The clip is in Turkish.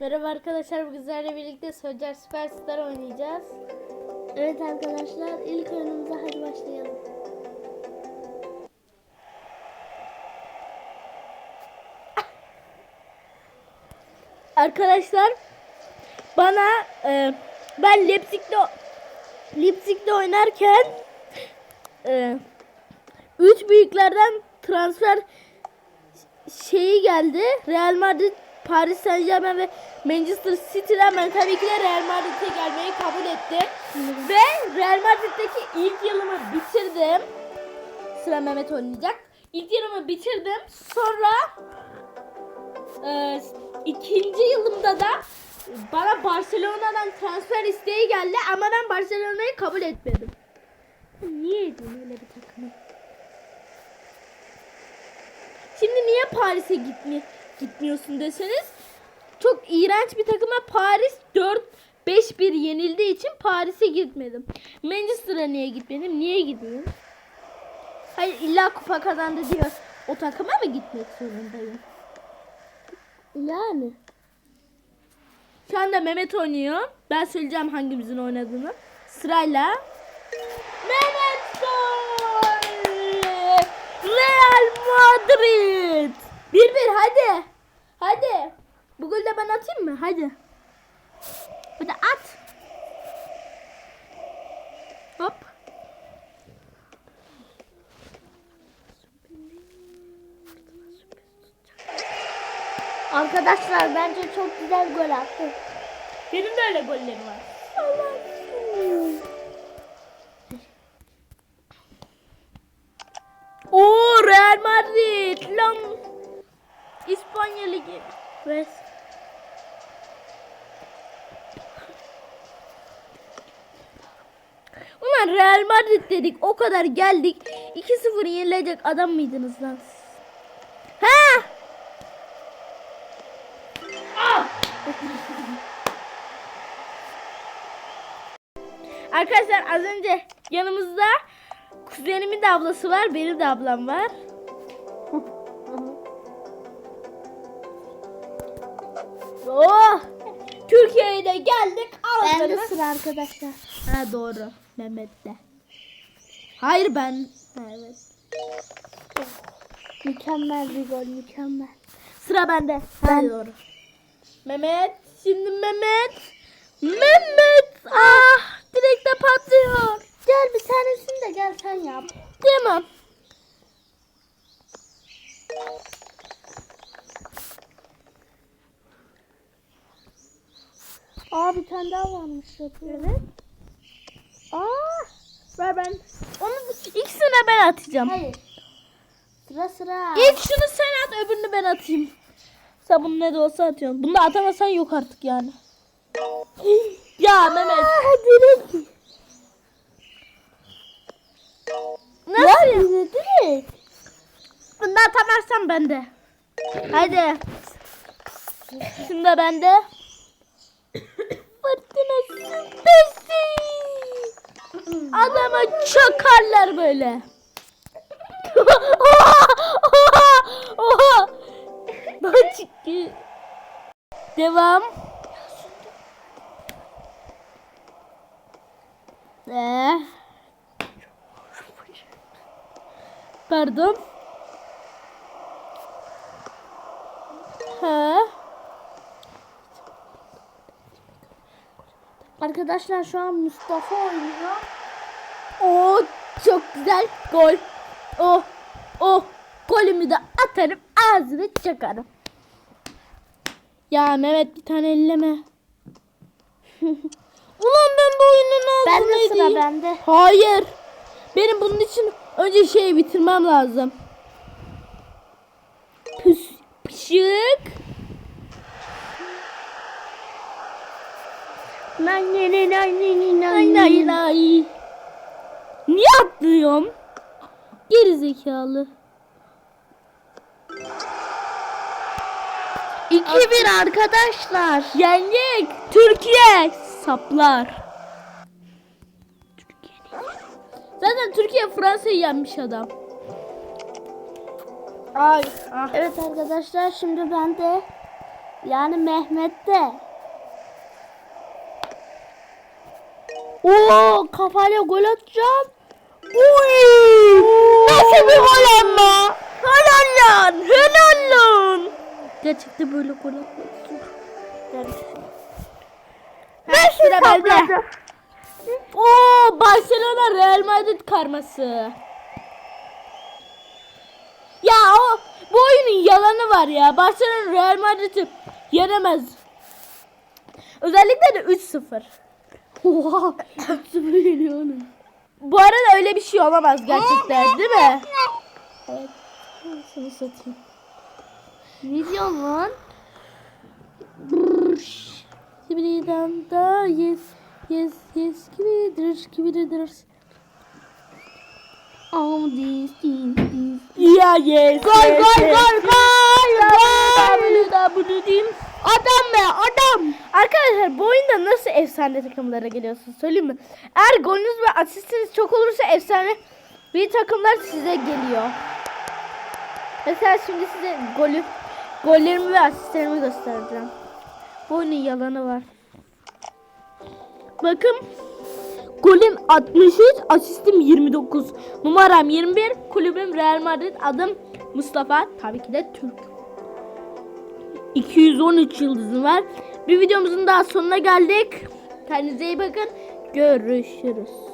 Merhaba arkadaşlar, bu güzlerle birlikte Soldier Superstar oynayacağız. Evet arkadaşlar ilk oyunumuza hadi başlayalım. Arkadaşlar, bana e, ben Leipzig'de Leipzig'de oynarken e, üç büyüklerden transfer şeyi geldi. Real Madrid, Paris Saint Germain ve Manchester City'den ben tabii ki de Real Madrid'e gelmeyi kabul ettim. Ve Real Madrid'deki ilk yılımı bitirdim. Sıra Mehmet oynayacak. İlk yılımı bitirdim. Sonra e, ikinci yılımda da bana Barcelona'dan transfer isteği geldi ama ben Barcelona'yı kabul etmedim. Niye edeyim öyle bir takımı? Şimdi niye Paris'e gitmi gitmiyorsun deseniz çok iğrenç bir takıma Paris 4 5-1 yenildiği için Paris'e gitmedim. Manchester'a niye gitmedim? Niye gideyim? Hayır illa kupa kazandı diyor. O takıma mı gitmek zorundayım? Yani. Şu anda Mehmet oynuyor. Ben söyleyeceğim hangimizin oynadığını. Sırayla. Mehmet gol! Real Madrid! 1-1 hadi. Hadi. Bu golü de ben atayım mı? Hadi. Hadi at. Hop. Arkadaşlar bence çok güzel gol attı. Benim de öyle gollerim var. İspanya Ligi. Evet. Ulan Real Madrid dedik o kadar geldik 2-0 yenilecek adam mıydınız lan siz? Ha? Arkadaşlar az önce yanımızda kuzenimin de ablası var, benim de ablam var. Oh! Türkiye'ye de geldik. Ben de sıra arkadaşlar. Ha doğru. Mehmet'te. Hayır ben. Ha, evet. Mükemmel bir gol mükemmel. Sıra bende. Ben- Ben doğru. Mehmet. Şimdi Mehmet. Mehmet. Ah direkte patlıyor. Gel bir tanesini de gel sen yap. Tamam. Aa bir tane daha varmış. Evet. Aa. Ver ben. Onu ikisini de ben atacağım. Hayır. Sıra sıra. İlk şunu sen at öbürünü ben atayım. Sen bunu ne de olsa atıyorsun. Bunu da atamasan yok artık yani. ya Mehmet. Aa direkt. Nasıl? Ya direkt. Bunu da atamazsam ben de. Hadi. Şimdi de bende. Fırtına süpesi. Adama çakarlar böyle. oha! Oha! Oha! Devam. Ee. Pardon. Arkadaşlar şu an Mustafa oynuyor. O çok güzel gol. Oh, oh, golümü de atarım, ağzını çakarım. Ya Mehmet bir tane elleme. Ulan ben bu oyunun Ben ağzını de sıra edeyim. bende. Hayır. Benim bunun için önce şeyi bitirmem lazım. Püs, pışık. Nay nay nay nay nay nay Ay nay. Niye atlıyorum? Geri zekalı. 2-1 arkadaşlar. Yendik. Türkiye saplar. Zaten Türkiye Fransa'yı yenmiş adam. Ay. Ah. Evet arkadaşlar şimdi ben de Yani Mehmet'te. Oo kafayla gol atacağım. Uy! Nasıl bir gol ama? Helal lan. Helal lan. Gerçekten böyle gol atmak zor. Bende. Oo Barcelona Real Madrid karması. Ya o bu oyunun yalanı var ya. Barcelona Real Madrid'i yenemez. Özellikle de 3-0. Oha. 3-0 geliyor oğlum. Bu arada öyle bir şey olamaz gerçekten değil mi? Evet. Şunu satayım. Ne diyorsun lan? Kibiriden da yes yes yes kibidir kibidir. Oh this this this. Ya yes. Gol gol gol gol gol. WWD'im. Adam be adam. Arkadaşlar bu oyunda nasıl efsane takımlara geliyorsunuz söyleyeyim mi? Eğer golünüz ve asistiniz çok olursa efsane bir takımlar size geliyor. Mesela şimdi size golü, gollerimi ve asistlerimi göstereceğim. Bu oyunun yalanı var. Bakın. Golüm 63, asistim 29. Numaram 21, kulübüm Real Madrid, adım Mustafa. Tabii ki de Türk. 213 yıldızım var. Bir videomuzun daha sonuna geldik. Kendinize iyi bakın. Görüşürüz.